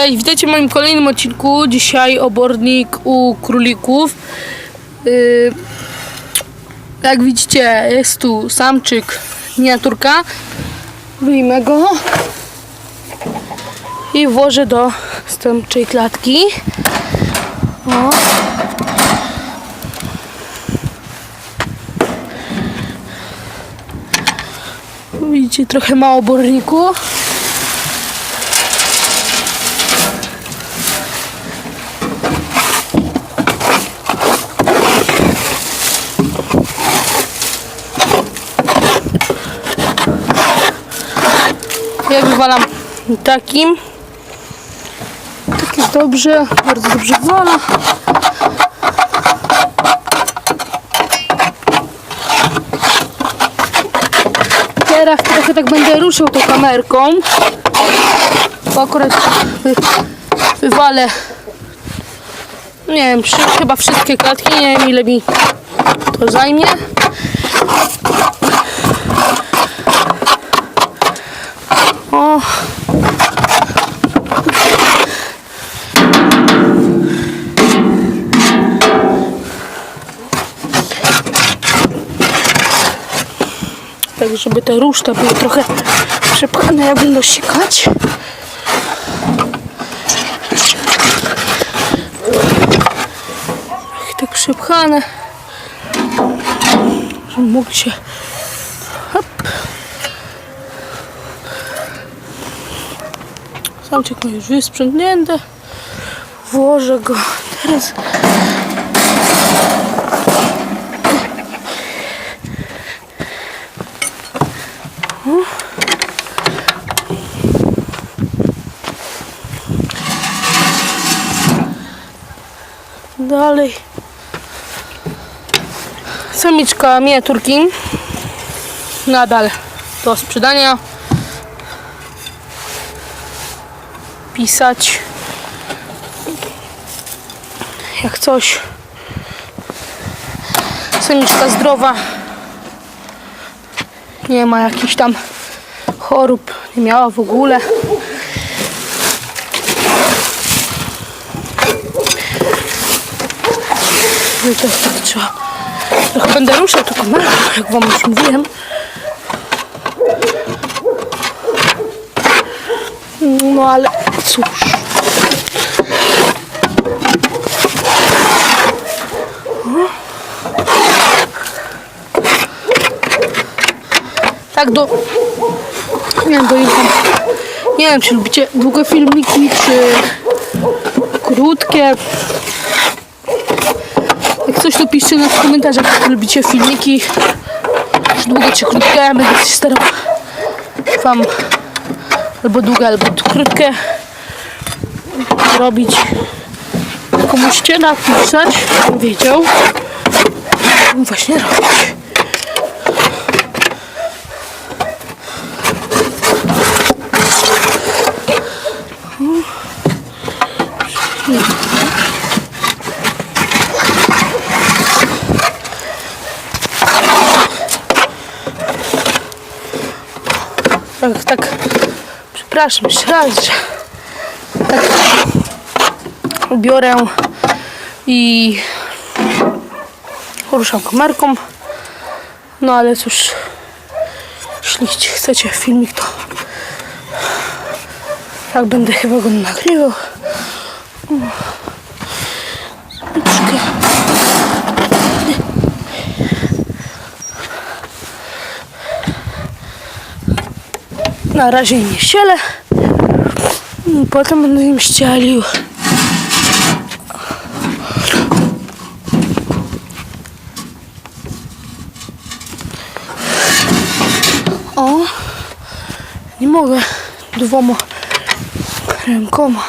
Cześć, witajcie w moim kolejnym odcinku. Dzisiaj obornik u królików. Yy, jak widzicie, jest tu samczyk, miniaturka. Wyjmę go i włożę do stępczej klatki. O. Widzicie, trochę mało oborniku. Wywalam takim. Tak jest dobrze, bardzo dobrze wywala. Teraz trochę tak będę ruszył tą kamerką. Bo akurat wy, wywalę nie wiem, chyba wszystkie klatki, nie wiem ile mi to zajmie. O. Tak, żeby te ruszta były trochę przepchane, jak będą sikać. Tak przepchane, żeby mógł się Samczyk ma już wysprzątnięte. Włożę go teraz. Dalej. Samiczka miniaturki. Nadal do sprzedania. Pisać. Jak coś. Samiczka zdrowa. Nie ma jakichś tam chorób. Nie miała w ogóle. No to tak trzeba. Trochę będę ruszał kamerę, jak wam już mówiłem. No ale cóż. Tak do... Nie wiem, do ile. Nie wiem, czy lubicie długie filmiki, czy krótkie. Jak coś to piszcie na w komentarzach, czy lubicie filmiki czy długie, czy krótkie. Ja będę się starał wam albo długie, albo krótkie robić. Tylko musicie napisać, wiedział, właśnie robić. Tak, tak. Przepraszam jeszcze raz, że tak ubiorę i ruszam kamerką. No ale cóż, jeśli chcecie filmik, to tak będę chyba go nagrywał. Troszkę. Na razie nie ścielę. Potem będę im ścielił. Nie mogę dwoma rękoma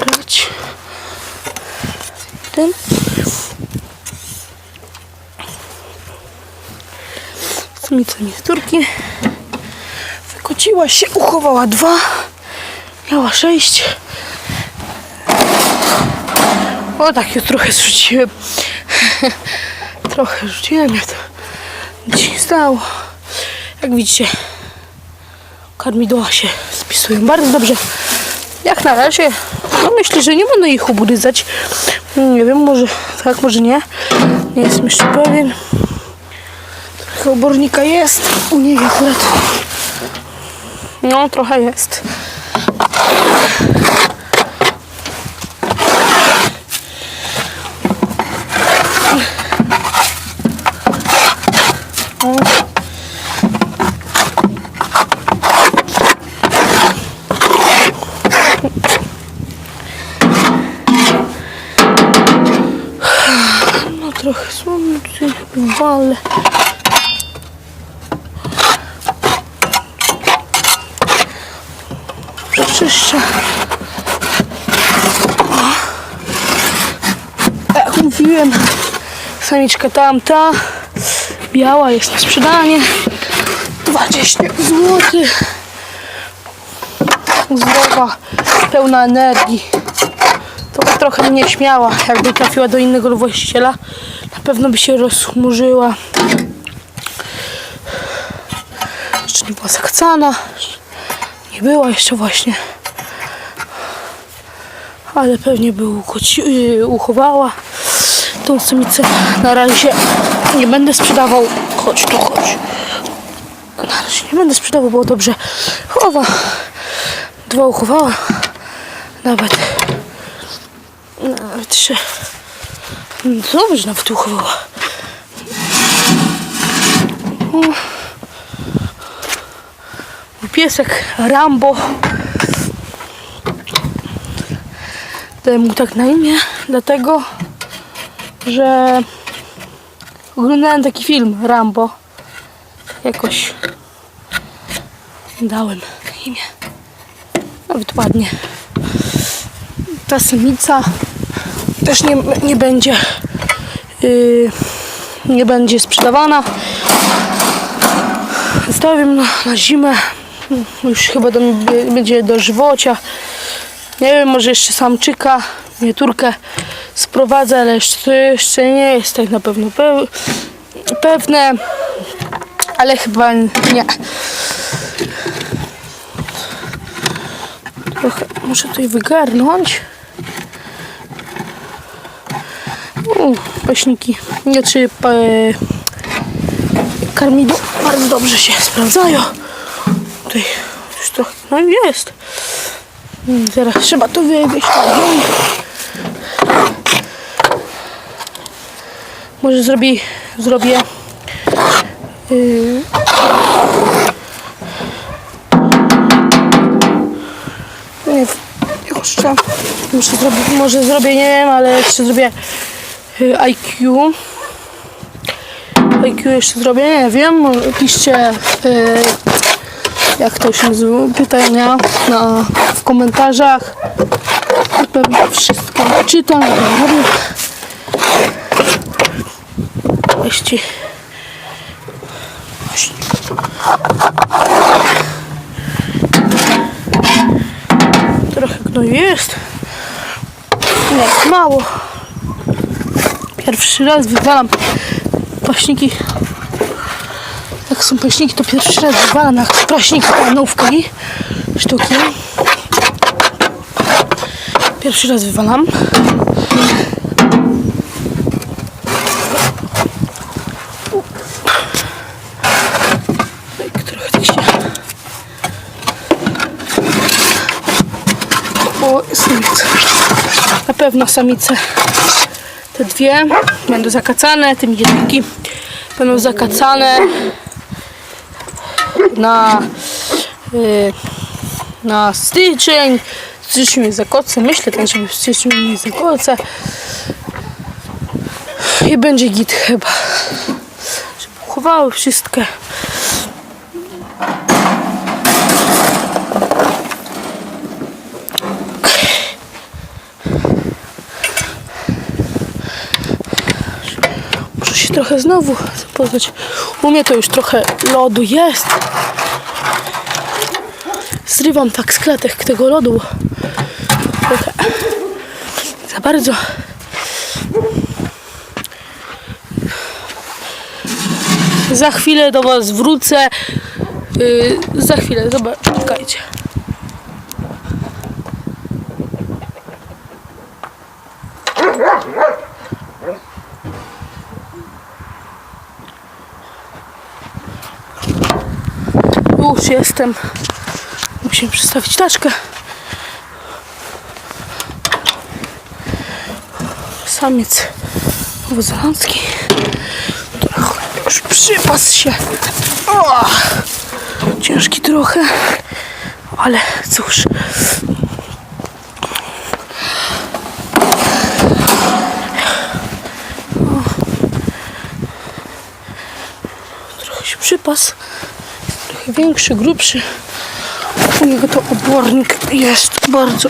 brać ten. Samica miniaturki. Wykociła się, uchowała dwa. Miała sześć. O tak, już trochę zrzuciłem. trochę rzuciłem, ja to nic stało. Jak widzicie, karmidła się spisała. opisują. Bardzo dobrze. Jak na razie, no myślę, że nie będę ich ubrydzać. Nie wiem, może tak, może nie. Nie jestem jeszcze pewien. Trochę obornika jest. U niej akurat. No, trochę jest. No trochę słońce, wale. Przeczyszczę. Jak mówiłem, samiczka tamta, biała jest na sprzedanie. 20 zł. Zdrowa, pełna energii. To trochę mnie śmiała, jakby trafiła do innego właściciela. Pewno by się rozchmurzyła. Jeszcze nie była zakcana. Nie była jeszcze właśnie. Ale pewnie by yy, uchowała. Tą samicę na razie nie będę sprzedawał. Chodź tu, chodź. Na razie nie będę sprzedawał, bo dobrze chowa. Dwa uchowała. Nawet nawet się... Dobrze nawet uchowała. O. Mój Piesek Rambo. Dałem mu tak na imię, dlatego, że oglądałem taki film Rambo. Jakoś dałem imię. Nawet ładnie ta samica też nie, nie będzie yy, nie będzie sprzedawana. Zostawię na, na zimę. Już chyba będzie do żywocia. Nie wiem, może jeszcze samczyka miniaturkę sprowadzę, ale jeszcze, jeszcze nie jest tak na pewno pe, pewne. Ale chyba nie. Trochę muszę tutaj wygarnąć Paśniki, znaczy pa, karmidło bardzo dobrze się sprawdzają. Tutaj już trochę, no jest. Mm, Zaraz trzeba to wywieźć. Może zrobię, zrobię yy, nie, jeszcze muszę zrobić, może zrobię, nie wiem, ale jeszcze zrobię IQ. IQ jeszcze zrobię, nie wiem. Piszcie y, jak to się nazywa, pytania na, w komentarzach. Na pewno wszystko czytam. Jeśli trochę gnoju jest. Nie, mało. Pierwszy raz wywalam paśniki. Jak są paśniki, to pierwszy raz wywalam na paśniki panówki sztuki. Pierwszy raz wywalam. O, samice. Na pewno samice. Te dwie będą zakacane, te jedynki będą zakacane na y, na styczeń. W styczniu jest zakoce. Myślę żeby w styczniu jest zakoce. I będzie git chyba. Żeby uchowały wszystkie. Muszę się trochę znowu zapoznać. U mnie to już trochę lodu jest. Zrywam tak z klatek tego lodu. Trochę za bardzo. Za chwilę do Was wrócę. Yy, za chwilę, zobaczcie. Już jestem. Musimy przestawić taczkę. Samiec nowozelandzki. Trochę już przypas się. O! Ciężki trochę, ale cóż. Trochę się przypas. Większy, grubszy. U niego to obornik jest bardzo,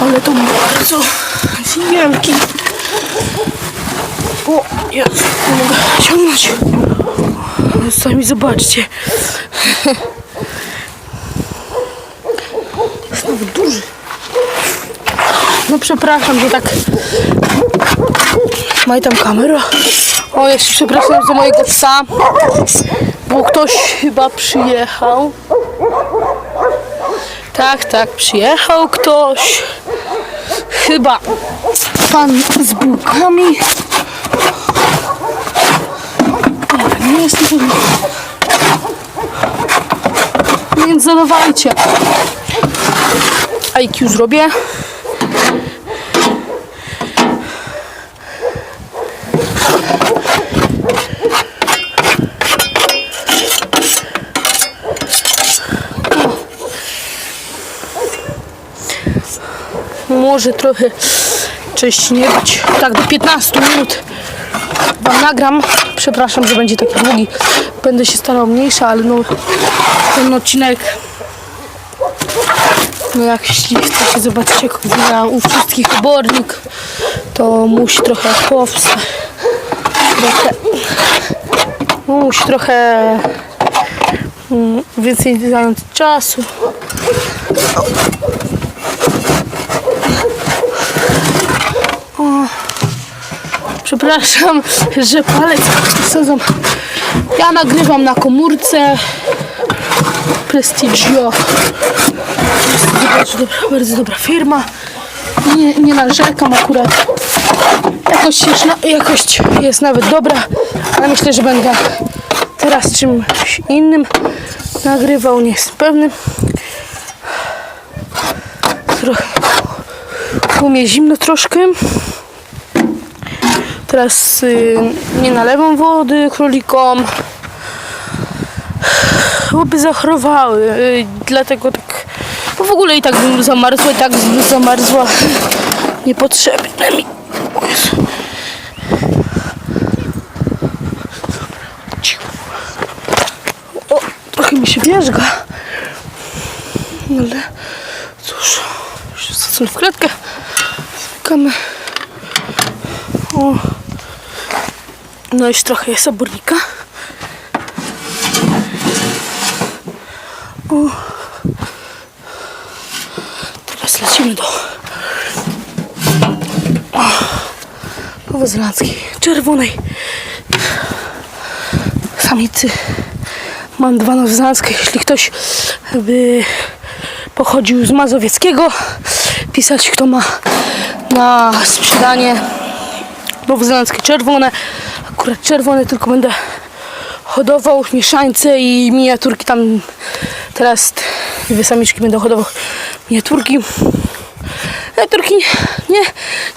ale to bardzo wielki. O, jest, nie mogę ciągnąć. Sami zobaczcie. Jest nawet duży. No przepraszam, że tak Maj tam kamera. O, jeszcze przepraszam za mojego psa, bo ktoś chyba przyjechał. Tak, tak, przyjechał ktoś. Chyba pan z bułkami. Nie, jest Więc zadawajcie. IQ zrobię. Może trochę cześć nie być. Tak, do 15 minut wam nagram. Przepraszam, że będzie taki długi. Będę się starał mniejsza, ale no ten odcinek no jak jeśli chcecie zobaczyć jak wygląda u wszystkich obornik, to musi trochę powstać. Trochę, no, musi trochę mm, więcej zająć czasu. Przepraszam, że palec wsadzam. Ja nagrywam na komórce Prestigio. Bardzo dobra, bardzo dobra firma. Nie, nie narzekam akurat. Jakość jest, jakość jest nawet dobra, ale myślę, że będę teraz czymś innym nagrywał, nie jestem pewny. Trochę u mnie zimno troszkę. Teraz y, nie nalewam wody królikom, by zachorowały. Y, dlatego tak. Bo w ogóle i tak bym zamarzła, i tak bym zamarzła. Niepotrzebne mi. O trochę mi się wierzga. Ale cóż, już w klatkę. Zamykamy. O. No już trochę jest obornika. O. Teraz lecimy do nowozelandzkiej, czerwonej samicy. Mam dwa nowozelandzkie. Jeśli ktoś by pochodził z Mazowieckiego, pisać kto ma na sprzedanie nowozelandzkie czerwone. Akurat czerwone tylko będę hodował mieszańce i miniaturki tam teraz dwie samiczki będę hodował miniaturki. Miniaturki nie,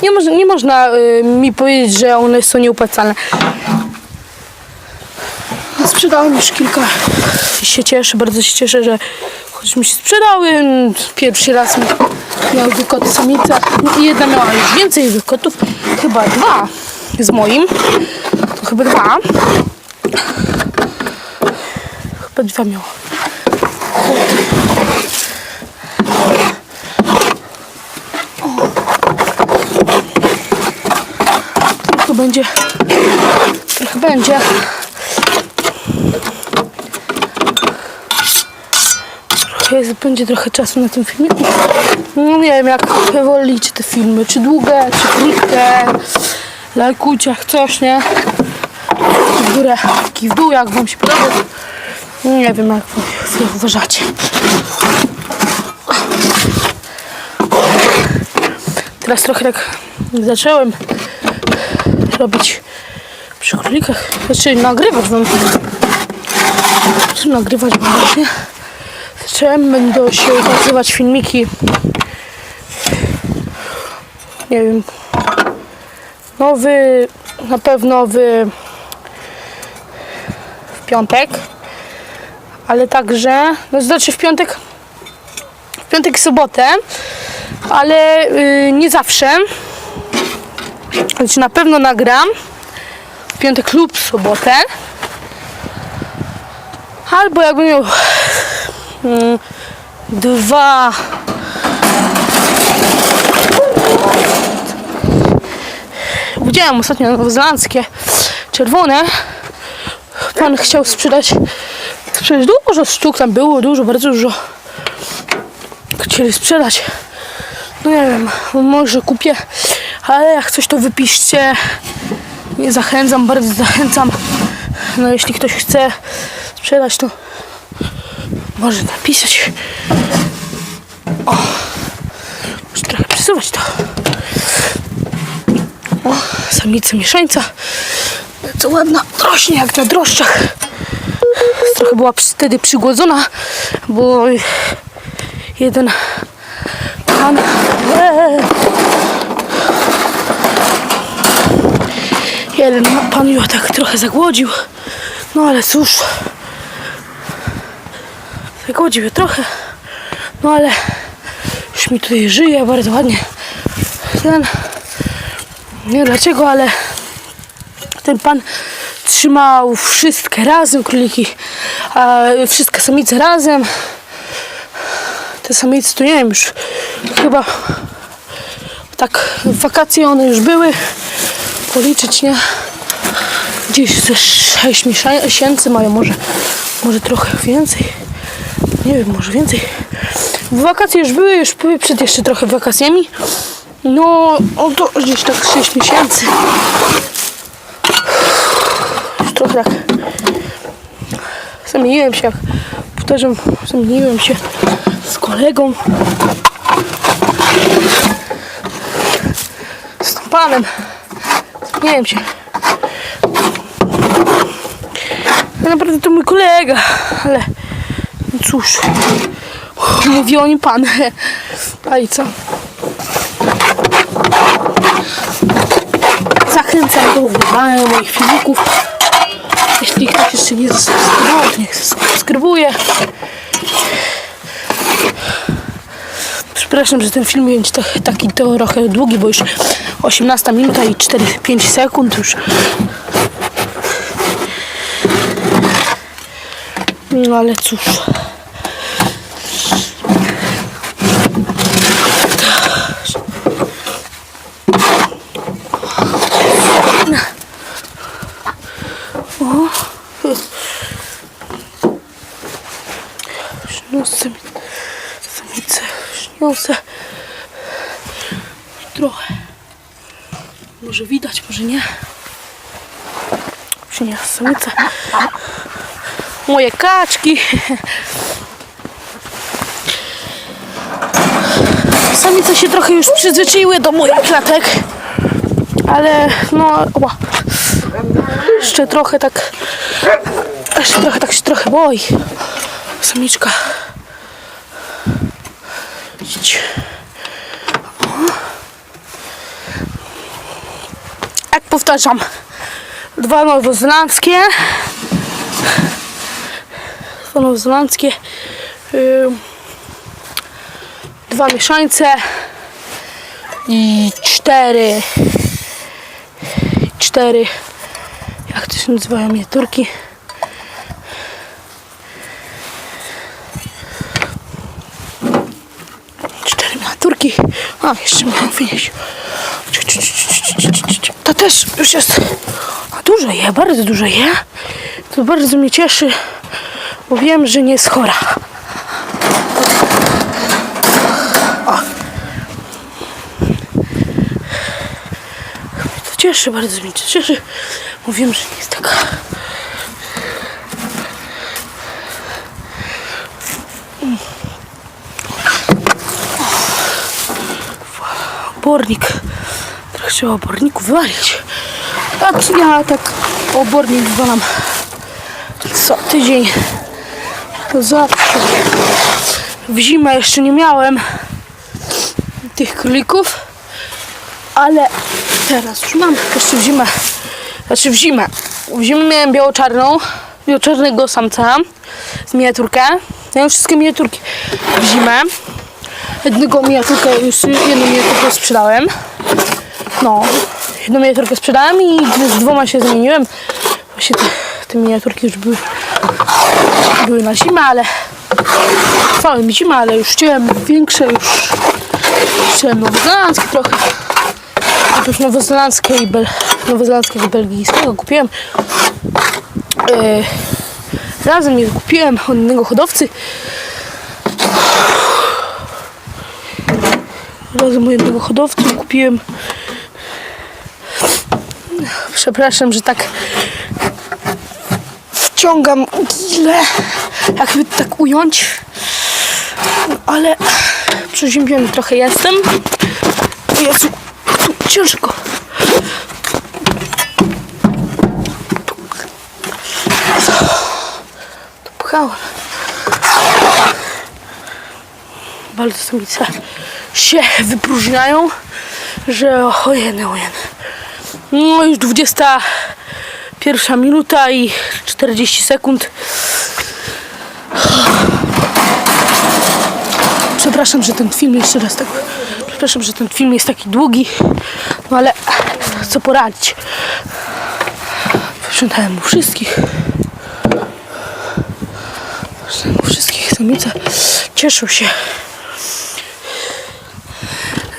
nie, można, nie można y, mi powiedzieć, że one są nieopłacalne. Sprzedałem już kilka i się cieszę, bardzo się cieszę, że choć mi się sprzedały. Pierwszy raz miał wykoty samica. Jedna miała już więcej wykotów, chyba dwa z moim. Chyba dwa. Chyba dwa miała. Trochę będzie. Trochę będzie. Jest, będzie trochę czasu na tym filmiku. No nie wiem jak wolicie te filmy, czy długie, czy krótkie. Lajkujcie jak coś, nie? W górę, w dół, jak wam się podoba. Nie wiem jak wy, wy uważacie. Teraz trochę tak zacząłem robić przy królikach, znaczy nagrywać wam nagrywać właśnie? Czym będą się ukazywać filmiki? Nie wiem. Nowy, na pewno w, w piątek, ale także, no znaczy w piątek, w piątek i sobotę, ale y, nie zawsze. Znaczy na pewno nagram w piątek lub sobotę. Albo jakbym miał mm, dwa Widziałem ostatnio nowozelandzkie czerwone. Pan chciał sprzedać sprzedać dużo sztuk, tam było dużo, bardzo dużo. Chcieli sprzedać. No nie wiem, może kupię, ale jak coś to wypiszcie. Nie zachęcam, bardzo zachęcam. No jeśli ktoś chce sprzedać, to może napisać. O, muszę trochę przesuwać to. O, samica mieszańca. Co ładna, rośnie jak na drożdżach. Trochę była wtedy przygłodzona, bo jeden pan... Eee, jeden pan ją tak trochę zagłodził. No ale cóż. Zagłodził ją trochę. No ale już mi tutaj żyje bardzo ładnie. Ten nie wiem dlaczego, ale ten pan trzymał wszystkie razem, króliki, a wszystkie samice razem. Te samice to nie wiem już chyba tak w wakacje one już były. Policzyć nie. Gdzieś ze 6 miesięcy mają, może, może trochę więcej. Nie wiem, może więcej. W wakacje już były, już były przed jeszcze trochę wakacjami. No, o to gdzieś tak 6 miesięcy. Tak. Zamieniłem się, jak powtarzam, zamieniłem się z kolegą. Z tym panem. Zamieniłem się. Naprawdę to mój kolega, ale no cóż, mówi o nim pan. A i co? Zachęcam do oglądania moich filmików. Jeśli ktoś jeszcze nie zasubskrybował, niech zasubskrybuje. Przepraszam, że ten film będzie tak- taki trochę długi, bo już 18 minuta i 4-5 sekund już. No ale cóż. O. Śniosę mi samicę. Śniosę. Trochę. Może widać, może nie. Przyniosę samicę. Moje kaczki. Samice się trochę już przyzwyczaiły do moich klatek. Ale no, ła. Jeszcze trochę tak. Jeszcze trochę tak się trochę boi. Samiczka. Idź. O. Jak powtarzam, dwa nowozelandzkie. Dwa nowozelandzkie. Ym, dwa mieszańce. I cztery. Cztery. Jak to się nazywają miniaturki? Cztery miniaturki. A, jeszcze miałem wynieść. To też już jest. Dużo je, bardzo dużo je. To bardzo mnie cieszy, bo wiem, że nie jest chora. O. To cieszy, bardzo mnie to cieszy, bo wiem, że nie jest taka. Obornik. Trochę trzeba oborniku wywalić. Czy ja tak obornik wywalam co tydzień. Zawsze. W zimę jeszcze nie miałem tych królików, ale teraz już mam jeszcze w zimę. Znaczy w zimę. W zimę miałem biało-czarną, biało-czarnego samca z miniaturkę. Już wszystkie miniaturki w zimę. Jednego miniaturkę, już jedną miniaturkę sprzedałem. No, jedną miniaturkę sprzedałem i z dwoma się zamieniłem. Właśnie te, te miniaturki już były, były na zimę, ale trwały mi zimę, ale już chciałem większe, już chciałem nowozelandzkie trochę. Najpierw nowozelandzkie i, bel, nowozelandzkiego i belgijskiego kupiłem. E, razem je kupiłem od innego hodowcy. Od jednego hodowcy kupiłem. Przepraszam, że tak wciągam gilę, jakby tak ująć. Ale przeziębiony trochę jestem. Jezu, tu ciężko. To pchałem. Bardzo samice się wypróżniają, że ojeny, ojeny. No już 21 minuta i 40 sekund. Przepraszam, że ten film jeszcze raz tak. Przepraszam, że ten film jest taki długi. No ale co poradzić? Sprzątałem mu wszystkich. Sprzątałem mu wszystkich. Samice cieszą się.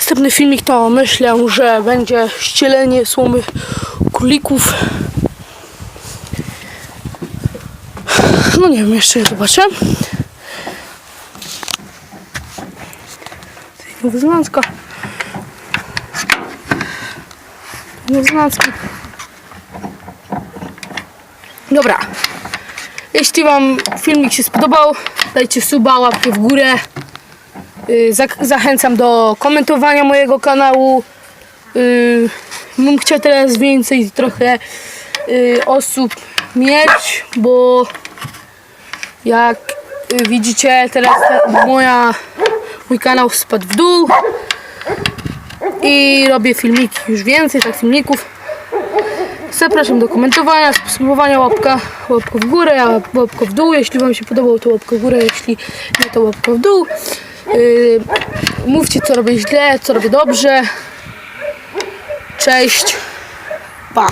Następny filmik to myślę, że będzie ścielenie słomy królików. No nie wiem, jeszcze je zobaczę. Nowozelandzka. Nowozelandzki. Dobra. Jeśli Wam filmik się spodobał, dajcie suba, łapkę w górę. Y, Zachęcam do komentowania mojego kanału. Y, Bym chciał teraz więcej trochę y, osób mieć, bo jak widzicie teraz moja, mój kanał spadł w dół i robię filmiki już więcej, tak filmików. Zapraszam do komentowania, subskrybowania, łapka, łapka w górę, łapka w dół. Jeśli Wam się podobało, to łapka w górę, jeśli nie, to łapka w dół. Yy, mówcie, co robię źle, co robię dobrze. Cześć. Pa.